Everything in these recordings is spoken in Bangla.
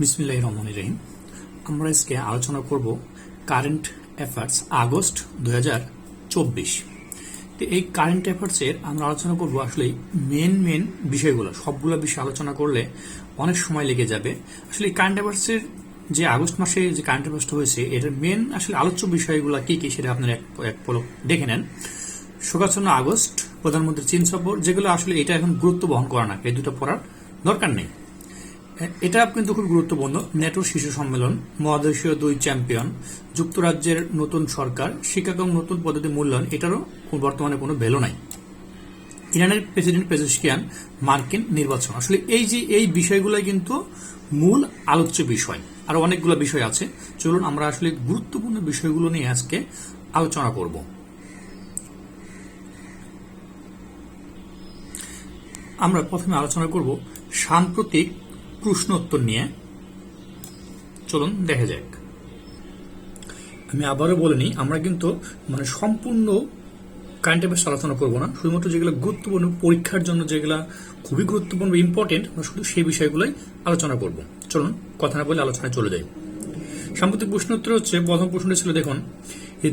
বিসমিল্লাহ রহমান রহিম আমরা আজকে আলোচনা করব কারেন্ট অ্যাফেয়ার্স আগস্ট দু হাজার চব্বিশ। তো এই কারেন্ট অ্যাফেয়ার্সের আমরা আলোচনা করব আসলে মেন মেন বিষয়গুলো, সবগুলো বিষয় আলোচনা করলে অনেক সময় লেগে যাবে। আসলে এই কারেন্ট অ্যাফেয়ার্সের যে আগস্ট মাসে যে কারেন্ট অ্যাফেয়ার্সটা হয়েছে, এটার মেন আসলে আলোচ্য বিষয়গুলো কি কি সেটা আপনারা এক পলক দেখে নেন। শোকাচ্ছন্ন আগস্ট প্রধানমন্ত্রী চীন সফর, যেগুলো আসলে এটা এখন গুরুত্ব বহন করে না, এই দুটো পড়ার দরকার নেই। এটা কিন্তু খুব গুরুত্বপূর্ণ। নেটো শিশু সম্মেলন, মহাদেশীয় দুই চ্যাম্পিয়ন, যুক্তরাজ্যের নতুন সরকার শিক্ষাক্রম নতুন পদ্ধতি মূল্যায়ন, এটারও বর্তমানে কোনো ভ্যালু নাই। ইরানের প্রেসিডেন্ট পেজেশকিয়ান মার্কিন নির্বাচন। আসলে এই যে এই বিষয়গুলো কিন্তু মূল আলোচ্য বিষয়, আর অনেকগুলো বিষয় আছে। চলুন আমরা আসলে গুরুত্বপূর্ণ বিষয়গুলো নিয়ে আজকে আলোচনা করব। আমরা প্রথমে আলোচনা করব সাম্প্রতিক প্রশ্ন উত্তর নিয়ে। চলুন, দেখা যাক। আমি আবারও বলে নিই, আমরা কিন্তু মানে সম্পূর্ণ কারেন্ট অ্যাফেয়ার্স আলোচনা করব না। শুধুমাত্র যেগুলো গুরুত্বপূর্ণ, পরীক্ষার জন্য যেগুলো খুবই গুরুত্বপূর্ণ ইম্পর্টেন্ট আমরা শুধু সেই বিষয়গুলোই আলোচনা করব। চলুন, কথা না বলে আলোচনায় চলে যাই। সাম্প্রতিক প্রশ্ন উত্তর হচ্ছে, প্রথম প্রশ্নটি ছিল, দেখুন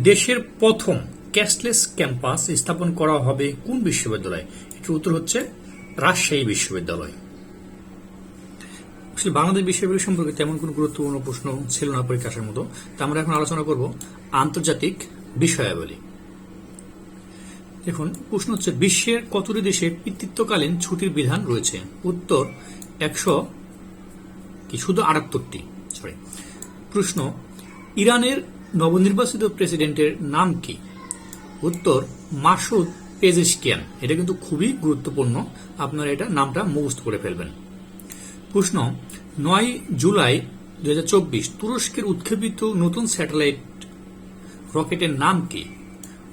দেশের প্রথম ক্যাশলেস ক্যাম্পাস স্থাপন করা হবে কোন বিশ্ববিদ্যালয়? এটির উত্তর হচ্ছে, রাজশাহী বিশ্ববিদ্যালয়। আসলে বাংলাদেশ বিশ্ববিদ্যালয় সম্পর্কে তেমন কোনো গুরুত্বপূর্ণ প্রশ্ন ছিল না পরীক্ষা আসার মতো। তা আমরা এখন আলোচনা করব আন্তর্জাতিক বিষয়াবলী দেখুন, প্রশ্ন হচ্ছে, বিশ্বের কতটি দেশে পিতৃত্বকালীন ছুটির বিধান রয়েছে? উত্তর, একশো কি, শুধু আটাত্তরটি সরি প্রশ্ন, ইরানের নবনির্বাচিত প্রেসিডেন্টের নাম কি? উত্তর, মাসুদ পেজেশকিয়ান। এটা কিন্তু খুবই গুরুত্বপূর্ণ। আপনারা এটা নামটা মুখস্থ করে ফেলবেন। প্রশ্ন, নয় জুলাই দু হাজার চব্বিশ তুরস্কের উৎক্ষেপিত নতুন স্যাটেলাইট রকেটের নাম কি?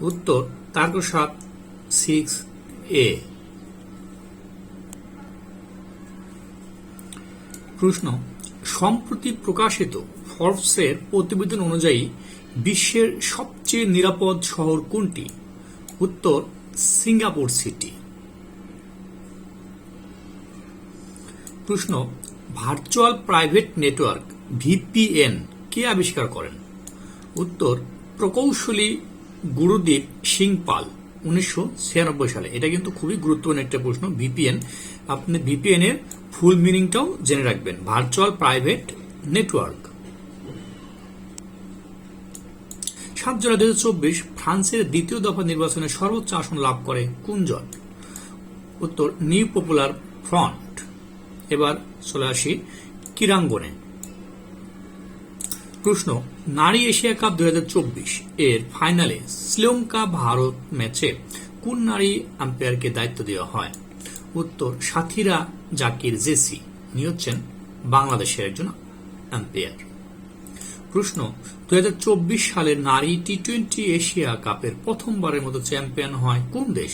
উত্তর তার্কসাত সিক্স এ। প্রশ্ন, সম্প্রতি প্রকাশিত ফর্বসের প্রতিবেদন অনুযায়ী বিশ্বের সবচেয়ে নিরাপদ শহর কোনটি? উত্তর, সিঙ্গাপুর সিটি। প্রশ্ন ভার্চুয়াল প্রাইভেট নেটওয়ার্ক ভিপিএন কে আবিষ্কার করেন? উত্তর, প্রকৌশলী গুরুদীপ সিং পাল, উনিশশো ছিয়ানব্বই সালে। এটা কিন্তু খুবই গুরুত্বপূর্ণ একটা প্রশ্ন ভিপিএন আপনি ভিপিএন এর ফুল মিনিংটাও জেনে রাখবেন ভার্চুয়াল প্রাইভেট নেটওয়ার্ক সাত জুলাই দুই চব্বিশ, ফ্রান্সের দ্বিতীয় দফা নির্বাচনে সর্বোচ্চ আসন লাভ করে কোন উত্তর, নিউ পপুলার ফ্রন্ট। এবার চলে আসি কিরাঙ্গনে প্রশ্ন, নারী এশিয়া কাপ দুই এর ফাইনালে শ্রীলঙ্কা ভারত ম্যাচে কোন নারী আম্পায়ারকে দায়িত্ব দেওয়া হয়? উত্তর, সাথীরা জাকির জেসি। উনি হচ্ছেন বাংলাদেশের একজন আম্পায়ার। প্রশ্ন, দুই সালের নারী টি টোয়েন্টি এশিয়া কাপের প্রথমবারের মতো চ্যাম্পিয়ন হয় কোন দেশ?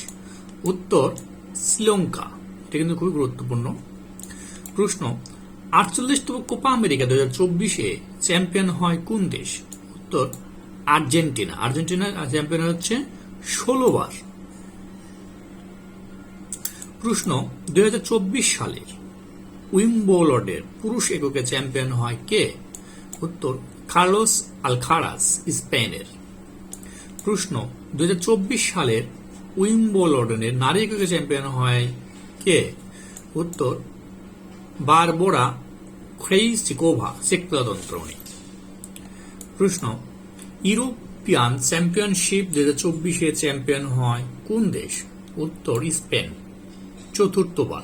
উত্তর, শ্রীলঙ্কা। এটা কিন্তু খুবই গুরুত্বপূর্ণ। প্রশ্ন, আটচল্লিশতম কোপা আমেরিকা দু চব্বিশে চ্যাম্পিয়ন হয় কোন দেশ? উত্তর, আর্জেন্টিনা। আর্জেন্টিনা চ্যাম্পিয়ন হচ্ছে ষোলোবার প্রশ্ন দুই সালের উইম্বোলডের পুরুষ এককে চ্যাম্পিয়ন হয় কে? উত্তর, কার্লোস আলখারাস, স্পেনের। প্রশ্ন দুই হাজার চব্বিশ সালের উইম্বোলডনের নারী এককে চ্যাম্পিয়ন হয় কে? উত্তর বারবোরা খ্রেইসিকোভা উনি প্রশ্ন, ইউরোপিয়ান চ্যাম্পিয়নশিপ দু হাজার চব্বিশে চ্যাম্পিয়ন হয় কোন দেশ? উত্তর, স্পেন। চতুর্থবার।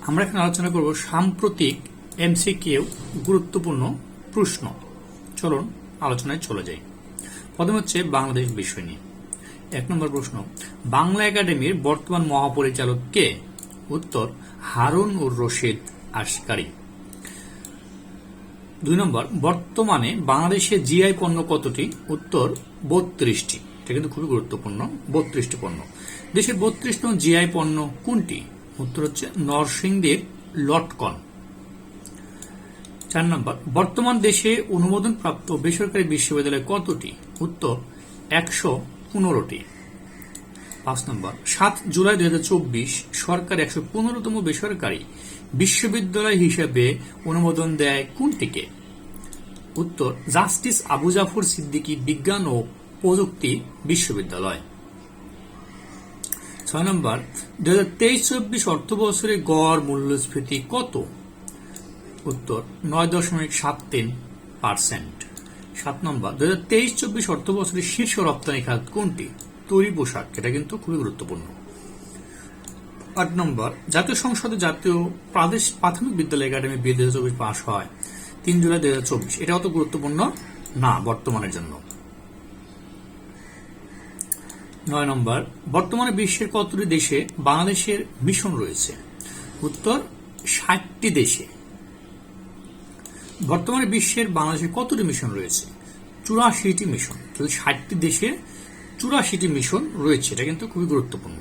আমরা এখানে আলোচনা করব সাম্প্রতিক এমসিকিউ গুরুত্বপূর্ণ প্রশ্ন। চলুন, আলোচনায় চলে যাই। প্রথম হচ্ছে বাংলাদেশ বিষয় নিয়ে। এক নম্বর প্রশ্ন। বাংলা একাডেমির বর্তমান মহাপরিচালক কে? উত্তর, হারুন উর রশিদ আসকারি দুই নম্বর, বর্তমানে বাংলাদেশে জিআই পণ্য কতটি? উত্তর, বত্রিশটি। এটা কিন্তু খুবই গুরুত্বপূর্ণ, বত্রিশটি পণ্য। দেশের বত্রিশতম জিআই পণ্য কোনটি? উত্তর হচ্ছে নরসিংদীর লটকন। চার নম্বর, বর্তমান দেশে অনুমোদন প্রাপ্ত বেসরকারি বিশ্ববিদ্যালয় কতটি? উত্তর, একশো পনেরোটি। পাঁচ নম্বর, সাত জুলাই দুই হাজার চব্বিশ, সরকার একশো পনেরোতম বেসরকারি বিশ্ববিদ্যালয় হিসেবে অনুমোদন দেয় কোনটিকে? উত্তর, জাস্টিস আবু জাফর সিদ্দিকী বিজ্ঞান ও প্রযুক্তি বিশ্ববিদ্যালয়। ছয় নম্বর, দুই হাজার তেইশ চব্বিশ অর্থ বছরে গড় মূল্যস্ফীতি কত? উত্তর, নয় দশমিক সাত তিন পার্সেন্ট। সাত নম্বর। দু হাজার তেইশ চব্বিশ অর্থ বছরের শীর্ষ রপ্তানি খাত কোনটি? তৈরি পোশাক, এটা কিন্তু খুবই গুরুত্বপূর্ণ। আট নম্বর, জাতীয় সংসদে জাতীয় প্রাদেশ প্রাথমিক বিদ্যালয় একাডেমি বিল দু চব্বিশ পাশ হয় তিন জুলাই দু চব্বিশ। এটা অত গুরুত্বপূর্ণ না বর্তমানের জন্য। নয় নম্বর, বর্তমানে বিশ্বের কতটি দেশে বাংলাদেশের মিশন রয়েছে? উত্তর, ষাটটি দেশে। বর্তমানে বিশ্বের বাংলাদেশে কতটি মিশন রয়েছে? চুরাশিটি মিশন। তাহলে ষাটটি দেশে চুরাশিটি মিশন রয়েছে। এটা কিন্তু খুবই গুরুত্বপূর্ণ।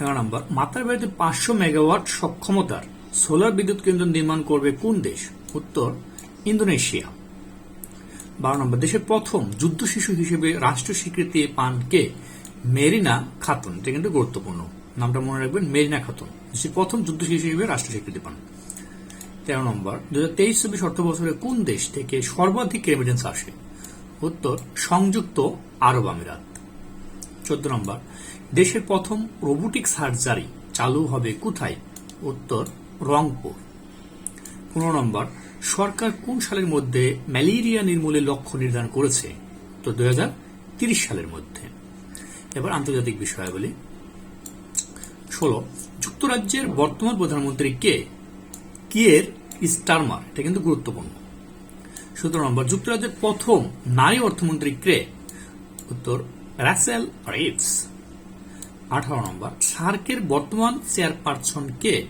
এগারো নম্বর মাতার বাড়িতে পাঁচশো মেগাওয়াট সক্ষমতার সোলার বিদ্যুৎ কেন্দ্র নির্মাণ করবে কোন দেশ? উত্তর, ইন্দোনেশিয়া। বারো নম্বর, দেশের প্রথম যুদ্ধ শিশু হিসেবে রাষ্ট্র স্বীকৃতি পান কে? মেরিনা খাতুন। এটা কিন্তু গুরুত্বপূর্ণ। নামটা মনে রাখবেন, মেরিনা খাতুন। প্রথম যুদ্ধ শিশু হিসেবে রাষ্ট্র স্বীকৃতি পান। তেরো নম্বর দু হাজার তেইশ চব্বিশ অর্থ বছরে কোন দেশ থেকে সর্বাধিক রেমিটেন্স আসে? উত্তর, সংযুক্ত আরব আমিরাত। চোদ্দ নম্বর, দেশের প্রথম রোবোটিক সার্জারি চালু হবে কোথায়? উত্তর, রংপুর। পনেরো নম্বর, সরকার কোন সালের মধ্যে ম্যালেরিয়া নির্মূলের লক্ষ্য নির্ধারণ করেছে? তো দুই সালের মধ্যে। এবার আন্তর্জাতিক বিষয়াবলী ষোলো, যুক্তরাজ্যের বর্তমান প্রধানমন্ত্রী কে? কিয়ের স্টারমার এটা কিন্তু গুরুত্বপূর্ণ। সতেরো নম্বর যুক্তরাজ্যের প্রথম নারী অর্থমন্ত্রী কে? উত্তর, রাসেল রিভস আঠারো নম্বর, সার্কের বর্তমান চেয়ারপারসন কে?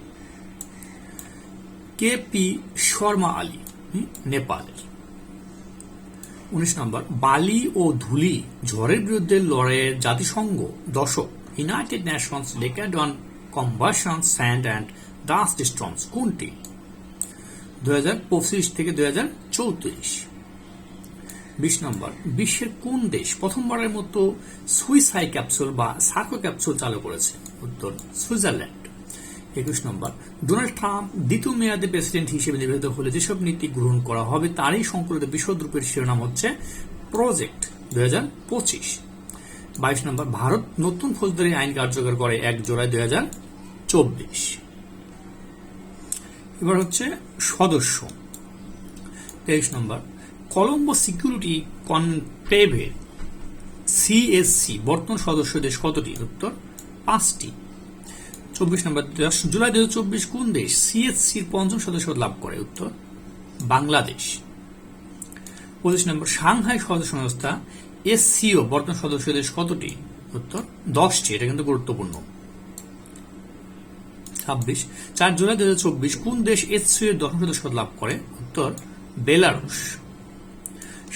কে পি শর্মা আলী নেপালের। উনিশ নম্বর, বালি ও ধুলি ঝড়ের বিরুদ্ধে লড়াইয়ের জাতিসংঘ দশক United Nations decade on combating sand and dust storms কোনটি? দুই হাজার পঁচিশ থেকে দুই বিশ নম্বর, বিশ্বের কোন দেশ প্রথমবারের মতো সুইসাই ক্যাপসুল বা সার্কো ক্যাপসুল চালু করেছে? উত্তর, সুইজারল্যান্ড। একুশ নম্বর, ডোনাল্ড ট্রাম্প দ্বিতীয় মেয়াদে প্রেসিডেন্ট হিসেবে নির্বাচিত হলে যেসব নীতি গ্রহণ করা হবে তারই সংকলিত বিশদরূপের শিরোনাম হচ্ছে প্রজেক্ট দুই হাজার পঁচিশ। বাইশ নম্বর, ভারত নতুন ফৌজদারি আইন কার্যকর করে এক জুলাই দুই হাজার চব্বিশ। এবার হচ্ছে সদস্য। তেইশ নম্বর। কলম্বো সিকিউরিটি কনক্লেভের সিএসসি বর্তমান সদস্য দেশ কতটি? উত্তর, পাঁচটি। চব্বিশ নম্বর জুলাই দু চব্বিশ কোন দেশ সিএসসির পঞ্চম সদস্য লাভ করে? উত্তর, বাংলাদেশ। পঁচিশ নম্বর, সাংহাই সদস্য সংস্থা এসসিও বর্তমান সদস্য দেশ কতটি? উত্তর, দশটি। এটা কিন্তু গুরুত্বপূর্ণ। ছাব্বিশ, চার জুলাই দু হাজার চব্বিশ, কোন দেশ এসসিও এর দশম সদস্য লাভ করে? উত্তর, বেলারুশ।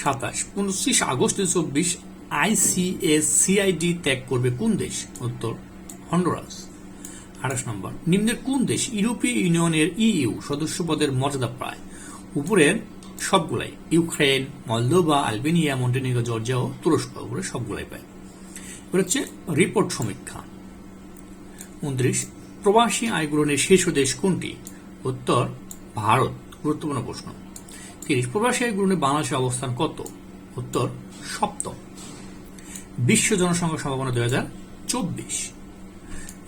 সাতাশ পঁচিশ আগস্ট দু চব্বিশ আইসিএস সিআইডি ত্যাগ করবে কোন দেশ? উত্তর, হন্ডুরাস। আঠাশ নম্বর, নিম্নের কোন দেশ ইউরোপীয় ইউনিয়নের ইইউ সদস্য পদের মর্যাদা প্রায় উপরের সবগুলাই, Ukraine, Moldova, Albania Montenegro Georgia ও তুরস্ক, উপরে সবগুলাই পায়। এবার হচ্ছে রিপোর্ট সমীক্ষা। উনত্রিশ প্রবাসী আয় গ্রহণের শীর্ষ দেশ কোনটি? উত্তর, ভারত। গুরুত্বপূর্ণ প্রশ্ন। তিরিশ প্রবাসী আয় গ্রহণে বাংলাদেশের অবস্থান কত? উত্তর, সপ্তম। বিশ্ব জনসংখ্যা সম্ভাবনা দুই হাজার চব্বিশ।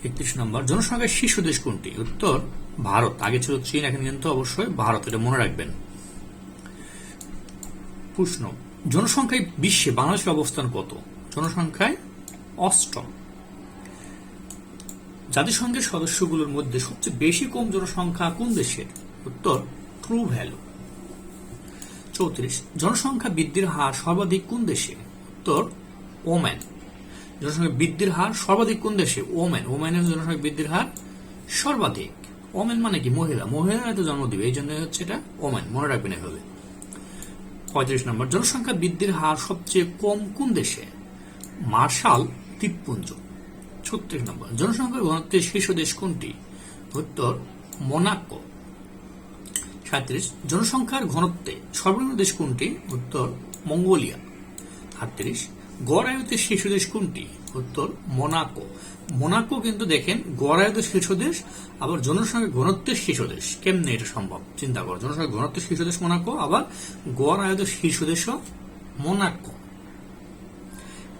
একত্রিশ নম্বর, জনসংখ্যার শীর্ষ দেশ কোনটি? উত্তর, ভারত। আগে ছিল চীন, এখন কিন্তু অবশ্যই ভারত। এটা মনে রাখবেন। প্রশ্ন, জনসংখ্যায় বিশ্বে বাংলাদেশের অবস্থান কত? জনসংখ্যায় অষ্টম। জাতিসংঘের সদস্যগুলোর মধ্যে সবচেয়ে বেশি কম জনসংখ্যা কোন দেশের? উত্তর ট্রু ভ্যালু চৌত্রিশ, জনসংখ্যা বৃদ্ধির হার সর্বাধিক কোন দেশে? উত্তর ওম্যান জনসংখ্যা বৃদ্ধির হার সর্বাধিক কোন দেশে? ওম্যান ওম্যানের জনসংখ্যা বৃদ্ধির হার সর্বাধিক। ওমেন মানে কি? মহিলা। মহিলারা তো জন্ম দিবে, এই জন্য হচ্ছে এটা ওমেন মনে রাখবেন এভাবে। পঁয়ত্রিশ নম্বর, জনসংখ্যা বৃদ্ধির হার সবচেয়ে কম কোন দেশে? মার্শাল দ্বীপপুঞ্জ। ছত্রিশ নম্বর। জনসংখ্যার ঘনত্বের শীর্ষ দেশ কোনটি? উত্তর, মোনাকো। সাঁত্রিশ, জনসংখ্যার ঘনত্বে সর্বনিম্ন দেশ কোনটি? উত্তর, মঙ্গোলিয়া। আটত্রিশ গড় আয়ুতে শীর্ষ দেশ কোনটি? উত্তর, মোনাকো। মোনাকো কিন্তু দেখেন গড় আয়ুতে শীর্ষ দেশ, আবার জনসংখ্যার ঘনত্বের শীর্ষ দেশ। কেমনে এটা সম্ভব? চিন্তা করো, জনসংখ্যার ঘনত্বের শীর্ষ দেশ মোনাকো, আবার গড় আয়ুতে শীর্ষ দেশও মোনাকো।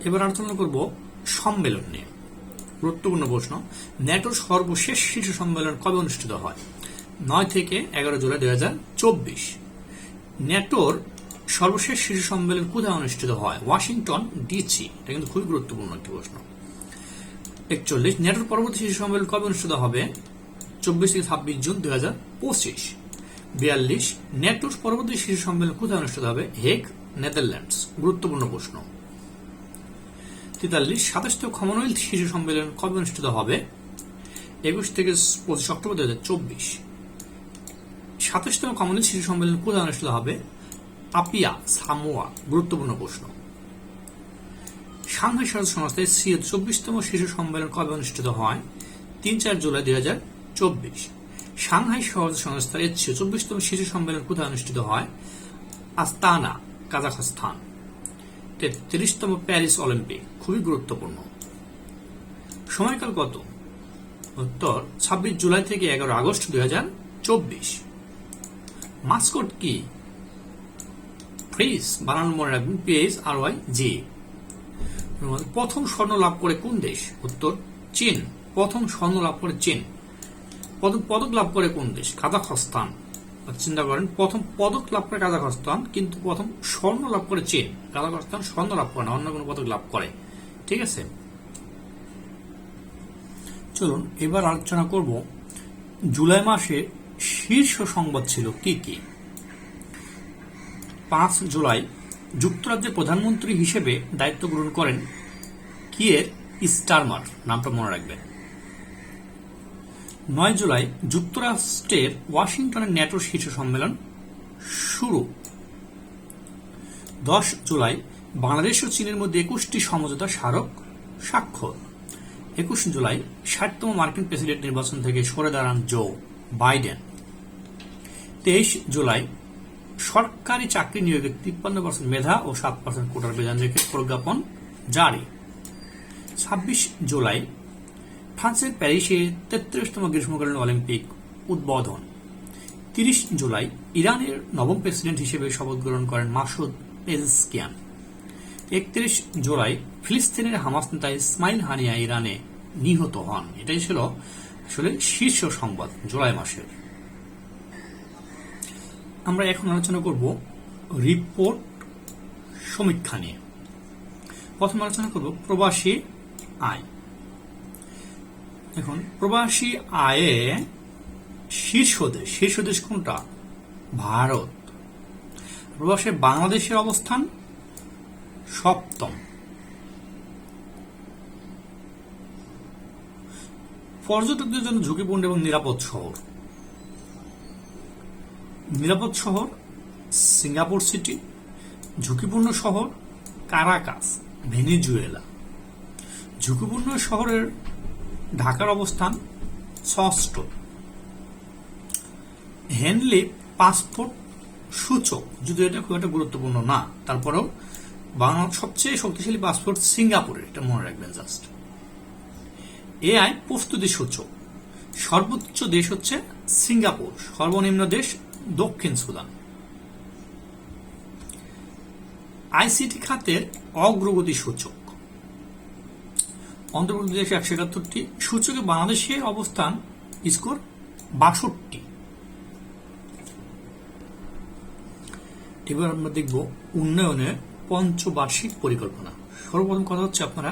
এবার আলোচনা করব সম্মেলন নিয়ে। গুরুত্বপূর্ণ প্রশ্ন, ন্যাটোর সর্বশেষ শীর্ষ সম্মেলন কবে অনুষ্ঠিত হয়? নয় থেকে এগারো জুলাই দুই হাজার চব্বিশ। ন্যাটোর সর্বশেষ শীর্ষ সম্মেলন কোথায় অনুষ্ঠিত হয়? Washington, DC. এটা কিন্তু খুবই গুরুত্বপূর্ণ একটি প্রশ্ন। একচল্লিশ, ন্যাটোর পরবর্তী শীর্ষ সম্মেলন কবে অনুষ্ঠিত হবে? চব্বিশ থেকে ছাব্বিশ জুন দুই হাজার পঁচিশ। বিয়াল্লিশ, ন্যাটোর পরবর্তী শীর্ষ সম্মেলন কোথায় অনুষ্ঠিত হবে? Hague, Netherlands. গুরুত্বপূর্ণ প্রশ্ন। তেতাল্লিশ, সাতাশতম কমনওয়েলথ শিশু সম্মেলন কবে অনুষ্ঠিত হবে? একুশ থেকে পঁচিশ অক্টোবর দু হাজার চব্বিশ। সাতাশতম কমনওয়েলথ শিশু সম্মেলন কোথায় অনুষ্ঠিত হবে? আপিয়া, সামোয়া, গুরুত্বপূর্ণ প্রশ্ন। সাংহাই সহজ সংস্থায় সিএ চব্বিশতম শিশু সম্মেলন কবে অনুষ্ঠিত হয়? তিন চার জুলাই দুই হাজার চব্বিশ। সাংহাই সহজ সংস্থার এসিও চব্বিশতম শিশু সম্মেলন কোথায় অনুষ্ঠিত হয়? আস্তানা, কাজাখস্তান। তেত্রিশতম Paris Olympic. খুবই গুরুত্বপূর্ণ। সময়কাল কত? উত্তর, ছাব্বিশ জুলাই থেকে এগারো আগস্ট দুই হাজার চব্বিশ। মাস্কট কি? ফ্রিজ, বানানো মনে রাখবেন পিএস আর ওয়াই জি প্রথম স্বর্ণ লাভ করে কোন দেশ? উত্তর, চীন। প্রথম স্বর্ণ লাভ করে চীন। প্রথম পদক লাভ করে কোন দেশ? কাজাখস্তান। চিন্তা করেন, প্রথম পদক লাভ করে কাজাখস্তান, কিন্তু প্রথম স্বর্ণ লাভ করে চীন। কাজাখস্তান স্বর্ণ লাভ করে না, অন্য কোনো পদক লাভ করে। ঠিক আছে? চলুন, এবার আলোচনা করব জুলাই মাসে শীর্ষ সংবাদ ছিল কি কি? পাঁচ জুলাই যুক্তরাজ্যের প্রধানমন্ত্রী হিসেবে দায়িত্ব গ্রহণ করেন কিয়ের স্টারমার, নামটা মনে রাখবেন। নয় জুলাই যুক্তরাষ্ট্রের ওয়াশিংটনের ন্যাটো শীর্ষ সম্মেলন শুরু। দশ জুলাই বাংলাদেশ ও চীনের মধ্যে একুশটি সমঝোতা স্মারক স্বাক্ষর। একুশ জুলাই ষাটতম মার্কিন প্রেসিডেন্ট নির্বাচন থেকে সরে দাঁড়ান জো বাইডেন। তেইশ জুলাই সরকারি চাকরি নিয়োগে তিপ্পান্ন পার্সেন্ট মেধা ও সাত পার্সেন্ট কোটার বেতন রেখে প্রজ্ঞাপন জারি। ছাব্বিশ জুলাই ফ্রান্সের প্যারিসে তেত্রিশতম গ্রীষ্মকালীন অলিম্পিক উদ্বোধন। তিরিশ জুলাই ইরানের নবম প্রেসিডেন্ট হিসেবে শপথ গ্রহণ করেন মাসুদ পেজস্কিয়ান একত্রিশ জুলাই ফিলিস্তিনের হামাস নেতা ইসমাইল হানিয়া ইরানে নিহত হন। এটাই ছিল আসলে শীর্ষ সংবাদ জুলাই মাসের। আমরা এখন আলোচনা করব রিপোর্ট সমীক্ষা নিয়ে। প্রথম আলোচনা করব প্রবাসী আয়। এখন প্রবাসী আয়ে শীর্ষ দেশ শীর্ষ দেশ কোনটা? ভারত। প্রবাসে বাংলাদেশের অবস্থান সপ্তম। পর্যটকদের জন্য ঝুঁকিপূর্ণ এবং নিরাপদ শহর। নিরাপদ শহর, সিঙ্গাপুর সিটি, ঝুঁকিপূর্ণ শহর, কারাকাস, ভেনিজুয়েলা। ঝুঁকিপূর্ণ শহরের ঢাকার অবস্থান ষষ্ঠ। হেনলি পাসপোর্ট সূচক যদি এটা খুব একটা গুরুত্বপূর্ণ না, তারপরেও বাংলার সবচেয়ে শক্তিশালী পাসপোর্ট সিঙ্গাপুরের, এটা মনে রাখবেন জাস্ট এআই প্রস্তুতি সূচক। সর্বোচ্চ দেশ হচ্ছে সিঙ্গাপুর, সর্বনিম্ন দেশ দক্ষিণ সুদান। আইসিটি খাতের অগ্রগতি সূচক। অন্তর্ভুক্ত দেশ একশো একাত্তরটি। সূচকে বাংলাদেশের অবস্থান স্কোর বাষট্টি। এবার আমরা দেখব উন্নয়নের পঞ্চবার্ষিক পরিকল্পনা। সর্বপ্রথম কথা হচ্ছে আপনারা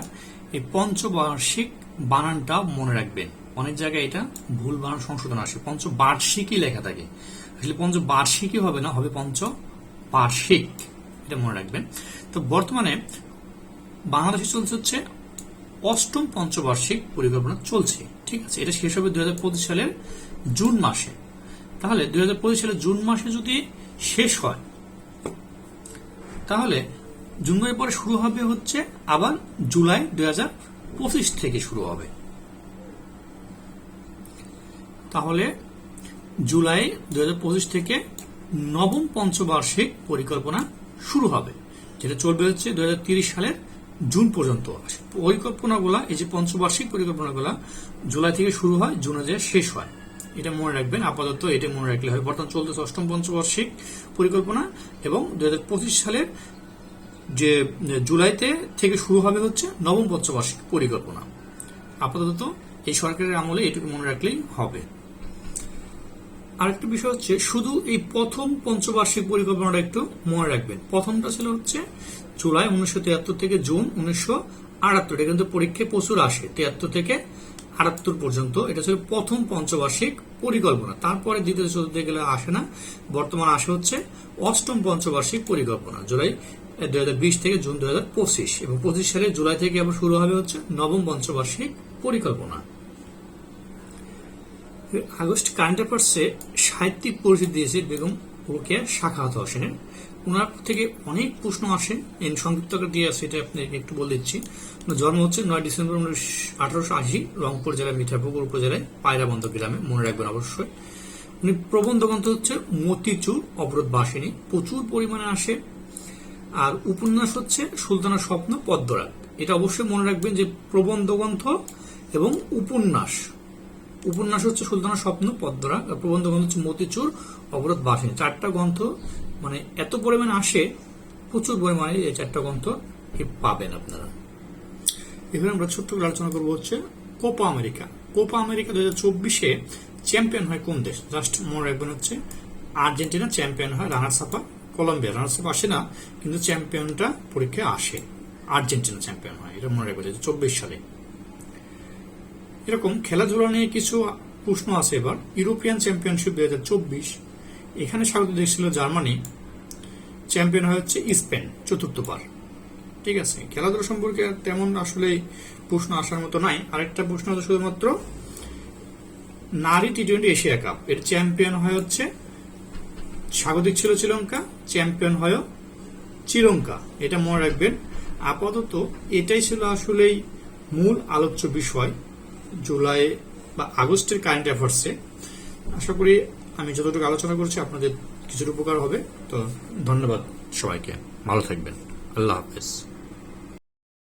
এই পঞ্চবার্ষিক বানানটা মনে রাখবেন। অনেক জায়গায় এটা ভুল বানান সংশোধন আসে। পঞ্চবার্ষিকই লেখা থাকে। আসলে পঞ্চবার্ষিকই হবে না, হবে পঞ্চবার্ষিক। এটা মনে রাখবেন। তো বর্তমানে বাংলাদেশে চলছে হচ্ছে অষ্টম পঞ্চবার্ষিক পরিকল্পনা চলছে। ঠিক আছে, এটা শেষ হবে দুই সালের জুন মাসে। তাহলে দুই হাজার পঁচিশ সালের জুন মাসে যদি শেষ হয়, তাহলে জুন মাসের পরে শুরু হবে হচ্ছে আবার জুলাই দুই পঁচিশ থেকে শুরু হবে। তাহলে জুলাই দুই হাজার পঁচিশ থেকে নবম পঞ্চবার্ষিক পরিকল্পনা শুরু হবে, যেটা চলবে হচ্ছে দুই সালের জুন পর্যন্ত। পরিকল্পনাগুলা, এই যে পঞ্চবার্ষিক পরিকল্পনাগুলা জুলাই থেকে শুরু হয়, জুনে যে শেষ হয়, এটা মনে রাখবেন, আপাতত এটা মনে রাখলে হয়। বর্তমান চলতেছে অষ্টম পঞ্চবার্ষিক পরিকল্পনা এবং দুই হাজার পঁচিশ সালের যে জুলাইতে থেকে শুরু হবে হচ্ছে নবম পঞ্চবার্ষিক পরিকল্পনা। আপাতত এই সরকারের আমলে এটুকু মনে রাখলেই হবে। আরেকটা বিষয় হচ্ছে, শুধু এই প্রথম পঞ্চবার্ষিক পরিকল্পনাটা একটু মনে রাখবেন। প্রথমটা ছিল হচ্ছে জুলাই উনিশশো তিয়াত্তর থেকে জুন উনিশশো আটাত্তর। এটা কিন্তু পরীক্ষায় প্রচুর আসে। তিয়াত্তর থেকে আটাত্তর পর্যন্ত এটা ছিল প্রথম পঞ্চবার্ষিক পরিকল্পনা। তারপরে দ্বিতীয় চতুর্থ গেলে আসে না। বর্তমান আসে হচ্ছে অষ্টম পঞ্চবার্ষিক পরিকল্পনা, জুলাই বিশ থেকে জুন দুই হাজার পঁচিশ এবং পঁচিশ সালে জুলাই থেকে আবার শুরু হবে হচ্ছে নবম পঞ্চবার্ষিক পরিকল্পনা। আগস্ট কারেন্ট অ্যাফেয়ার্সে সাহিত্যিক পরিচিতি দিয়েছে বেগম রোকেয়া শাখাহত হোসেনের ওনার থেকে অনেক প্রশ্ন আসে। এই সংক্ষিপ্ত দিয়ে আছে এটা আপনাকে একটু বলে দিচ্ছি। জন্ম হচ্ছে নয় ডিসেম্বর আঠারোশো আশি রংপুর জেলার মিঠাপুকুর উপজেলায় পায়রাবন্ধ গ্রামে, মনে রাখবেন অবশ্যই। উনি প্রবন্ধ গ্রন্থ হচ্ছে মতিচুর অবরোধ বাসিনী। প্রচুর পরিমাণে আসে। আর উপন্যাস হচ্ছে সুলতানা স্বপ্ন পদ্মরাগ। এটা অবশ্যই মনে রাখবেন যে প্রবন্ধ গ্রন্থ এবং উপন্যাস। উপন্যাস হচ্ছে সুলতানা স্বপ্ন পদ্মরা আর প্রবন্ধ গ্রন্থ হচ্ছে মতিচুর, অবরোধ বাসিনী চারটা গ্রন্থ মানে এত পরিমাণে আসে, প্রচুর পরিমাণে এই চারটা গ্রন্থ পাবেন আপনারা? এখানে আমরা ছোট্ট করে আলোচনা করব হচ্ছে কোপা আমেরিকা। কোপা আমেরিকা দু হাজার চব্বিশে চ্যাম্পিয়ন হয় কোন দেশ? জাস্ট মনে রাখবেন হচ্ছে আর্জেন্টিনা চ্যাম্পিয়ন হয় রানার সাপা কলম্বিয়া রানার সাপা আসে না, কিন্তু চ্যাম্পিয়নটা পরীক্ষায় আসে। আর্জেন্টিনা চ্যাম্পিয়ন হয়, এটা মনে রাখবেন চব্বিশ সালে। এরকম খেলাধুলা নিয়ে কিছু প্রশ্ন আছে এবার। ইউরোপিয়ান চ্যাম্পিয়নশিপ দুই হাজার চব্বিশ, এখানে স্বাগত দেশ ছিল জার্মানি। চ্যাম্পিয়ন হচ্ছে স্পেন চতুর্থবার ঠিক আছে, খেলাধুলা সম্পর্কে তেমন আসলে প্রশ্ন আসার মতো নাই। আরেকটা প্রশ্ন হচ্ছে শুধুমাত্র নারী টি টোয়েন্টি এশিয়া কাপ, এর চ্যাম্পিয়ন হয় হচ্ছে স্বাগতিক ছিল শ্রীলঙ্কা, চ্যাম্পিয়ন হয় শ্রীলঙ্কা। এটা মনে রাখবেন। আপাতত এটাই ছিল আসলেই মূল আলোচ্য বিষয় জুলাই বা আগস্টের কারেন্ট অ্যাফেয়ার্সে আশা করি আমি যতটুকু আলোচনা করছি আপনাদের কিছুটা উপকার হবে। তো ধন্যবাদ সবাইকে। ভালো থাকবেন। আল্লাহ হাফেজ।